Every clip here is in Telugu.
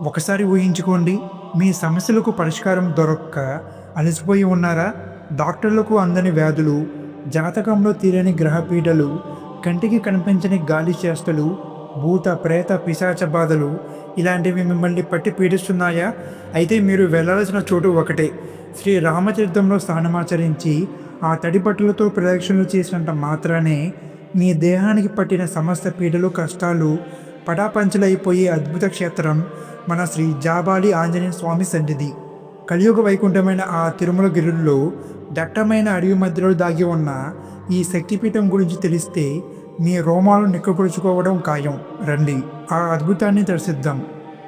ఒకసారి ఊహించుకోండి మీ సమస్యలకు పరిష్కారం దొరక్క అలసిపోయి ఉన్నారా? డాక్టర్లకు అందని వ్యాధులు జాతకంలో తీరని గ్రహపీడలు కంటికి కనిపించని గాలి చేష్టలు భూత ప్రేత పిశాచ బాధలు ఇలాంటివి మిమ్మల్ని పట్టి పీడిస్తున్నాయా? అయితే మీరు వెళ్ళాల్సిన చోటు ఒకటే. శ్రీ రామతీర్థంలో స్నానమాచరించి ఆ తడిపట్టులతో ప్రదక్షిణలు చేసినంత మాత్రానే మీ దేహానికి పట్టిన సమస్త పీడలు కష్టాలు పటాపంచలైపోయే అద్భుత క్షేత్రం మన శ్రీ జాబాలి ఆంజనేయ స్వామి సన్నిధి. కలియుగ వైకుంఠమైన ఆ తిరుమల గిరుల్లో దట్టమైన అడవి మధ్యలో దాగి ఉన్న ఈ శక్తిపీఠం గురించి తెలిస్తే మీ రోమాలు నిక్కపరుచుకోవడం ఖాయం. రండి ఆ అద్భుతాన్ని దర్శిద్దాం.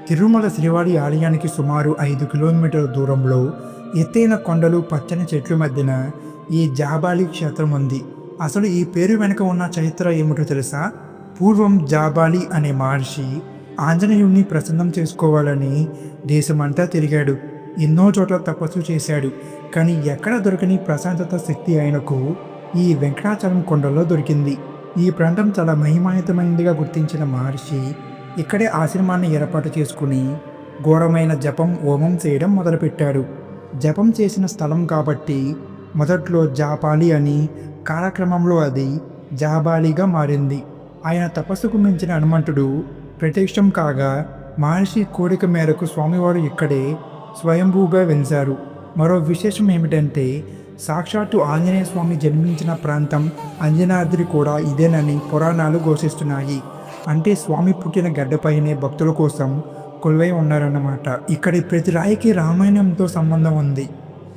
తిరుమల శ్రీవారి ఆలయానికి సుమారు ఐదు కిలోమీటర్ల దూరంలో ఎత్తైన కొండలు పచ్చని చెట్ల మధ్యన ఈ జాబాలి క్షేత్రం ఉంది. అసలు ఈ పేరు వెనుక ఉన్న చరిత్ర ఏమిటో తెలుసా? పూర్వం జాబాలి అనే మహర్షి ఆంజనేయుణ్ణి ప్రసన్నం చేసుకోవాలని దేశమంతా తిరిగాడు. ఎన్నో చోట్ల తపస్సు చేశాడు. కానీ ఎక్కడ దొరకని ప్రశాంతత శక్తి ఆయనకు ఈ వెంకటాచలం కొండలో దొరికింది. ఈ ప్రాంతం చాలా మహిమాయుతమైనదిగా గుర్తించిన మహర్షి ఇక్కడే ఆశ్రమాన్ని ఏర్పాటు చేసుకుని ఘోరమైన జపం హోమం చేయడం మొదలుపెట్టాడు. జపం చేసిన స్థలం కాబట్టి మొదట్లో జాపాలి అని కాలక్రమంలో అది జాబాలిగా మారింది. ఆయన తపస్సుకు మించిన హనుమంతుడు ప్రత్యక్షం కాగా మహర్షి కోరిక మేరకు స్వామివారు ఇక్కడే స్వయంభూగా వెలిశారు. మరో విశేషం ఏమిటంటే సాక్షాత్తు ఆంజనేయ స్వామి జన్మించిన ప్రాంతం అంజనాద్రి కూడా ఇదేనని పురాణాలు ఘోషిస్తున్నాయి. అంటే స్వామి పుట్టిన గడ్డపైనే భక్తుల కోసం కొలువై ఉన్నారన్నమాట. ఇక్కడి ప్రతి రాయికి రామాయణంతో సంబంధం ఉంది.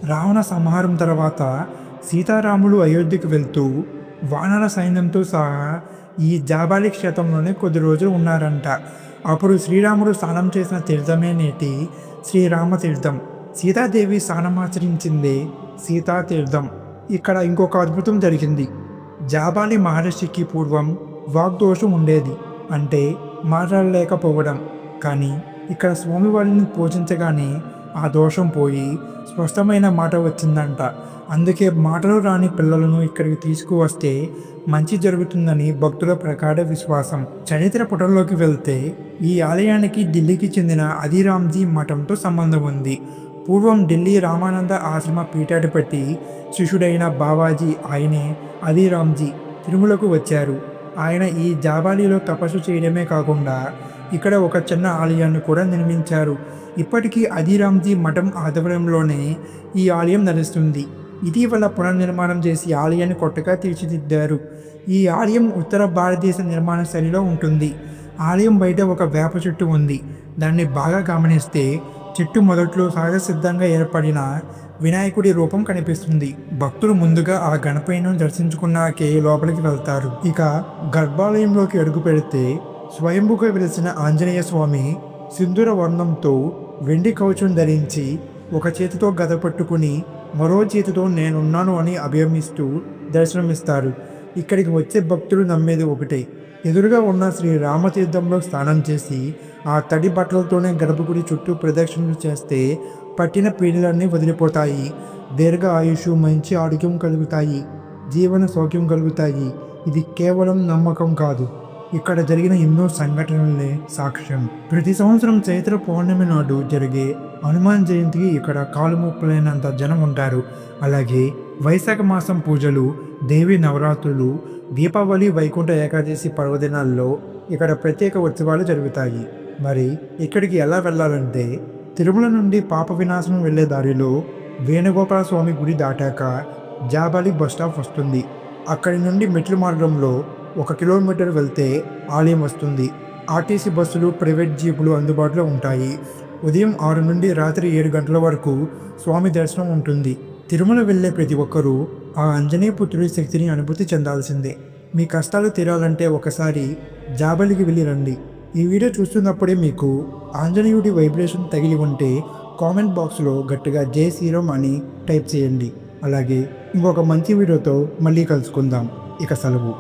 రావణ సంహారం తర్వాత సీతారాములు అయోధ్యకు వెళ్తూ వానర సైన్యంతో సహా ఈ జాబాలి క్షేత్రంలోనే కొద్ది రోజులు ఉన్నారంట. అప్పుడు శ్రీరాముడు స్నానం చేసిన తీర్థమే నేటి శ్రీరామతీర్థం. సీతాదేవి స్నానమాచరించిందే సీతాతీర్థం. ఇక్కడ ఇంకొక అద్భుతం జరిగింది. జాబాలి మహర్షికి పూర్వం వాగ్దోషం ఉండేది. అంటే మాట్లాడలేకపోవడం. కానీ ఇక్కడ స్వామివారిని పూజించగానే ఆ దోషం పోయి స్పష్టమైన మాట వచ్చిందంట. అందుకే మాటలు రాని పిల్లలను ఇక్కడికి తీసుకువస్తే మంచి జరుగుతుందని భక్తుల ప్రకాడ విశ్వాసం. చరిత్ర పుటల్లోకి వెళ్తే ఈ ఆలయానికి ఢిల్లీకి చెందిన అదిరామ్జీ మఠంతో సంబంధం ఉంది. పూర్వం ఢిల్లీ రామానంద ఆశ్రమ పీఠాధిపతి శిష్యుడైన బావాజీ ఆయనే అదిరామ్జీ తిరుమలకు వచ్చారు. ఆయన ఈ జాబాలీలో తపస్సు చేయడమే కాకుండా ఇక్కడ ఒక చిన్న ఆలయాన్ని కూడా నిర్మించారు. ఇప్పటికీ అధిరామ్జీ మఠం ఆధ్వర్యంలోనే ఈ ఆలయం నడుస్తుంది. ఇటీవల పునర్నిర్మాణం చేసి ఆలయాన్ని కొత్తగా తీర్చిదిద్దారు. ఈ ఆలయం ఉత్తర భారతదేశ నిర్మాణ శైలిలో ఉంటుంది. ఆలయం బయట ఒక వేప చెట్టు ఉంది. దాన్ని బాగా గమనిస్తే చెట్టు మొదట్లో సహజసిద్ధంగా ఏర్పడిన వినాయకుడి రూపం కనిపిస్తుంది. భక్తులు ముందుగా ఆ గణపయ్యను దర్శించుకున్నాకే లోపలికి వెళ్తారు. ఇక గర్భాలయంలోకి అడుగు పెడితే స్వయంభుగా వెలిసిన ఆంజనేయ స్వామి సింధూర వర్ణంతో వెండి కవచం ధరించి ఒక చేతితో గద పట్టుకుని మరో చేతితో నేనున్నాను అని అభయమిస్తూ దర్శనమిస్తారు. ఇక్కడికి వచ్చే భక్తులు నమ్మేది ఒకటే. ఎదురుగా ఉన్న శ్రీ రామతీర్థంలో స్నానం చేసి ఆ తడి బట్టలతోనే గర్భగుడి చుట్టూ ప్రదక్షిణలు చేస్తే పట్టిన పీడలన్నీ వదిలిపోతాయి. దీర్ఘ ఆయుష్ మంచి ఆరోగ్యం కలుగుతాయి. జీవన సౌఖ్యం కలుగుతాయి. ఇది కేవలం నమ్మకం కాదు. ఇక్కడ జరిగిన ఎన్నో సంఘటనలే సాక్ష్యం. ప్రతి సంవత్సరం చైత్ర పౌర్ణమి నాడు జరిగే హనుమాన్ జయంతికి ఇక్కడ కాలుముప్పలైనంత జనం ఉంటారు. అలాగే వైశాఖ మాసం పూజలు దేవి నవరాత్రులు దీపావళి వైకుంఠ ఏకాదశి పర్వదినాల్లో ఇక్కడ ప్రత్యేక ఉత్సవాలు జరుగుతాయి. మరి ఇక్కడికి ఎలా వెళ్ళాలంటే తిరుమల నుండి పాప వినాశనం వెళ్ళే దారిలో వేణుగోపాల స్వామి గుడి దాటాక జాబాలి బస్ స్టాప్ వస్తుంది. అక్కడి నుండి మెట్లు మార్గంలో ఒక కిలోమీటర్ వెళ్తే ఆలయం వస్తుంది. ఆర్టీసీ బస్సులు ప్రైవేట్ జీపులు అందుబాటులో ఉంటాయి. ఉదయం ఆరు నుండి రాత్రి ఏడు గంటల వరకు స్వామి దర్శనం ఉంటుంది. తిరుమల వెళ్ళే ప్రతి ఒక్కరూ ఆ అంజనేయ పుత్రుడి శక్తిని అనుభూతి చెందాల్సిందే. మీ కష్టాలు తీరాలంటే ఒకసారి జాబలికి వెళ్ళి రండి. ఈ వీడియో చూస్తున్నప్పుడే మీకు ఆంజనేయుడి వైబ్రేషన్ తగిలి ఉంటే కామెంట్ బాక్స్లో గట్టిగా జై శ్రీరామ్ అని టైప్ చేయండి. అలాగే ఇంకొక మంచి వీడియోతో మళ్ళీ కలుసుకుందాం. ఇక సెలవు.